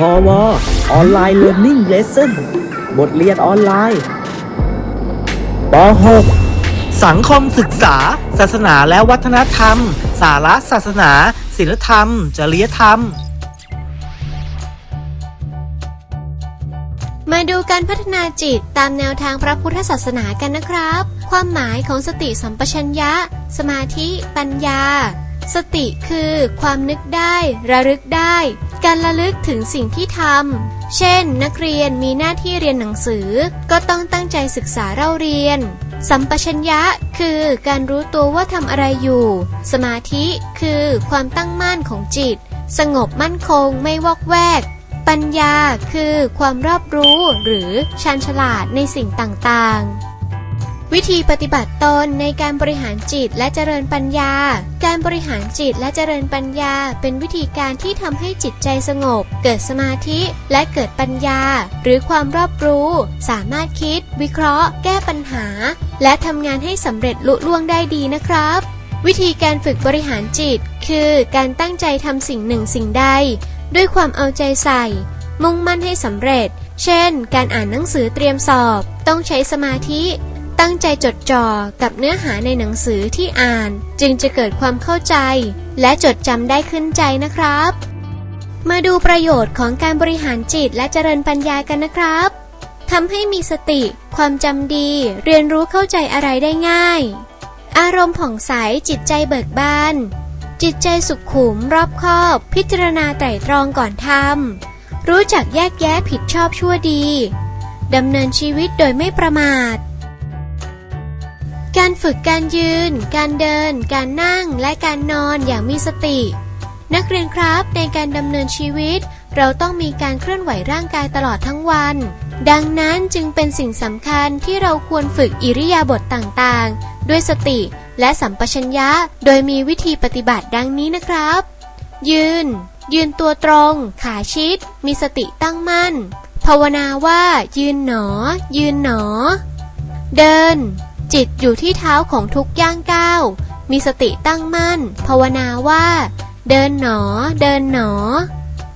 พอวออนไลน์เรียน i ิ g เลส s o n บทเรียนออนไลน์ป .6 สังคมศึกษา ศาสนาและวัฒนธรรม สาระศาสนาศีลธรรม จริยธรรม มาดูการพัฒนาจิตตามแนวทางพระพุทธศาสนากันนะครับ ความหมายของสติสัมปชัญญะ สมาธิ ปัญญา สติคือความนึกได้ ระลึกได้ การระลึกถึงสิ่งที่ทำ เช่น นักเรียนมีหน้าที่เรียนหนังสือ ก็ต้องตั้งใจศึกษาเล่าเรียน สัมปชัญญะคือการรู้ตัวว่าทำอะไรอยู่ สมาธิคือความตั้งมั่นของจิต สงบมั่นคงไม่วอกแวก ปัญญาคือความรอบรู้หรือชาญฉลาดในสิ่งต่างๆ วิธีปฏิบัติตนในการบริหารจิตและเจริญปัญญา การบริหารจิตและเจริญปัญญา เป็นวิธีการที่ทำให้จิตใจสงบ เกิดสมาธิและเกิดปัญญา หรือความรอบรู้ สามารถคิด วิเคราะห์ แก้ปัญหา และทำงานให้สำเร็จลุล่วงได้ดีนะครับ วิธีการฝึกบริหารจิต คือการตั้งใจทำสิ่งหนึ่งสิ่งใด ด้วยความเอาใจใส่ มุ่งมั่นให้สำเร็จ เช่น การอ่านหนังสือเตรียมสอบ ต้องใช้สมาธิ ตั้งใจจดจ่อกับเนื้อหาในหนังสือที่อ่าน จึงจะเกิดความเข้าใจ และจดจำได้ขึ้นใจนะครับ มาดูประโยชน์ของการบริหารจิตและเจริญปัญญากันนะครับทำให้มีสติ ความจำดี เรียนรู้เข้าใจอะไรได้ง่าย อารมณ์ผ่องใสจิตใจเบิกบาน จิตใจสุขขุม รอบคอบ พิจารณาไตร่ตรองก่อนทำรู้จักแยกแยะผิดชอบชั่วดีดำเนินชีวิตโดยไม่ประมาท การฝึกการยืน การเดิน การนั่ง และการนอนอย่างมีสติ นักเรียนครับในการดำเนินชีวิต เราต้องมีการเคลื่อนไหวร่างกายตลอดทั้งวัน ดังนั้นจึงเป็นสิ่งสำคัญที่เราควรฝึกอิริยาบถต่างๆ ด้วยสติและสัมปชัญญะ โดยมีวิธีปฏิบัติดังนี้นะครับ ยืน ยืนตัวตรง ขาชิด มีสติตั้งมั่น ภาวนาว่า ยืนหนอ ยืนหนอ เดิน จิตอยู่ที่เท้าของทุกย่างก้าวมีสติตั้งมั่น ภาวนาว่า เดินหนอ เดินหนอ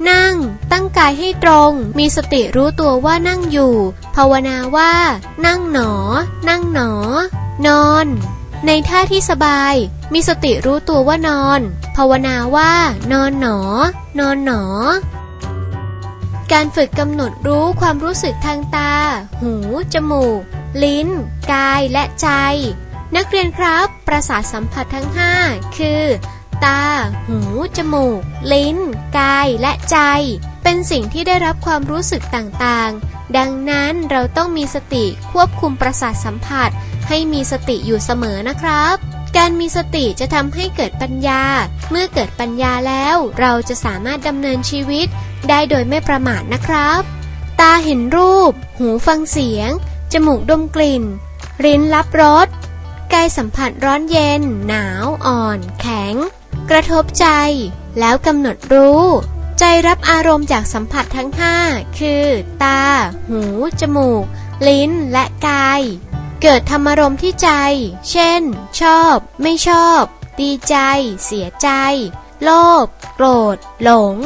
นั่ง ตั้งกายให้ตรง มีสติรู้ตัวว่านั่งอยู่ ภาวนาว่า นั่งหนอ นั่งหนอ นอน ในท่าที่สบาย มีสติรู้ตัวว่านอน ภาวนาว่า นอนหนอ นอนหนอ การฝึกกำหนดรู้ความรู้สึกทางตา หู จมูก ลิ้น กายและใจ นักเรียนครับ ประสาทสัมผัสทั้ง 5 คือ ตา หู จมูก ลิ้น กายและใจ เป็นสิ่งที่ได้รับความรู้สึกต่างๆ ดังนั้นเราต้องมีสติควบคุมประสาทสัมผัส ให้มีสติอยู่เสมอนะครับการมีสติจะทำให้เกิดปัญญา เมื่อเกิดปัญญาแล้ว เราจะสามารถดำเนินชีวิต ได้โดยไม่ประมาทนะครับ ตาเห็นรูป หูฟังเสียง จมูกดมกลิ่นลิ้นรับรสกายสัมผัสร้อนเย็น หนาว อ่อน แข็ง กระทบใจ แล้วกำหนดรู้ ใจรับอารมณ์จากสัมผัสทั้ง 5 คือ ตา หู จมูก ลิ้น และกาย เกิดธรรมารมณ์ที่ใจ เช่น ชอบ ไม่ชอบ ดีใจ เสียใจ โลภ โกรธ หลง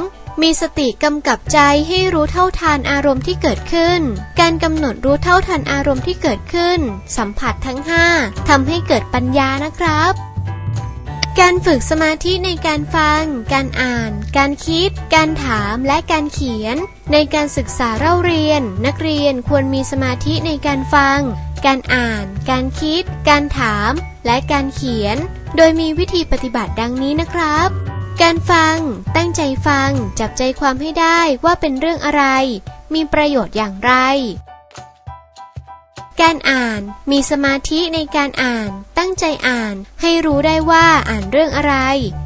มีสติกำกับใจให้รู้เท่าทานอารมณ์ที่เกิดขึ้น การกำหนดรู้เท่าทันอารมณ์ที่เกิดขึ้น สัมผัสทั้ง 5ทำให้เกิดปัญญานะครับการฝึกสมาธิในการฟัง การอ่าน การคิด การถาม และการเขียน ในการศึกษาเล่าเรียน นักเรียนควรมีสมาธิในการฟัง การอ่าน การคิด การถาม และการเขียน โดยมีวิธีปฏิบัติดังนี้นะครับ การฟัง ตั้งใจฟัง จับใจความให้ได้ว่าเป็นเรื่องอะไร มีประโยชน์อย่างไร การอ่าน มีสมาธิในการอ่าน ตั้งใจอ่าน ให้รู้ได้ว่าอ่านเรื่องอะไร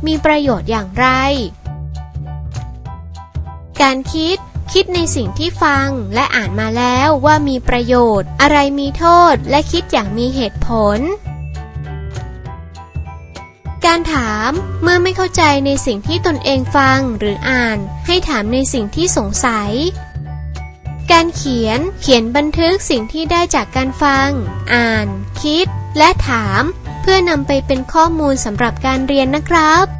มีประโยชน์อย่างไร การคิด คิดในสิ่งที่ฟังและอ่านมาแล้วว่ามีประโยชน์ อะไรมีโทษ และคิดอย่างมีเหตุผล การถามเมื่อไม่เข้าใจในสิ่งที่ตนเองฟังหรืออ่าน ให้ถามในสิ่งที่สงสัย การเขียนเขียนบันทึกสิ่งที่ได้จากการฟัง อ่าน คิด และถาม เพื่อนำไปเป็นข้อมูลสำหรับการเรียนนะครับ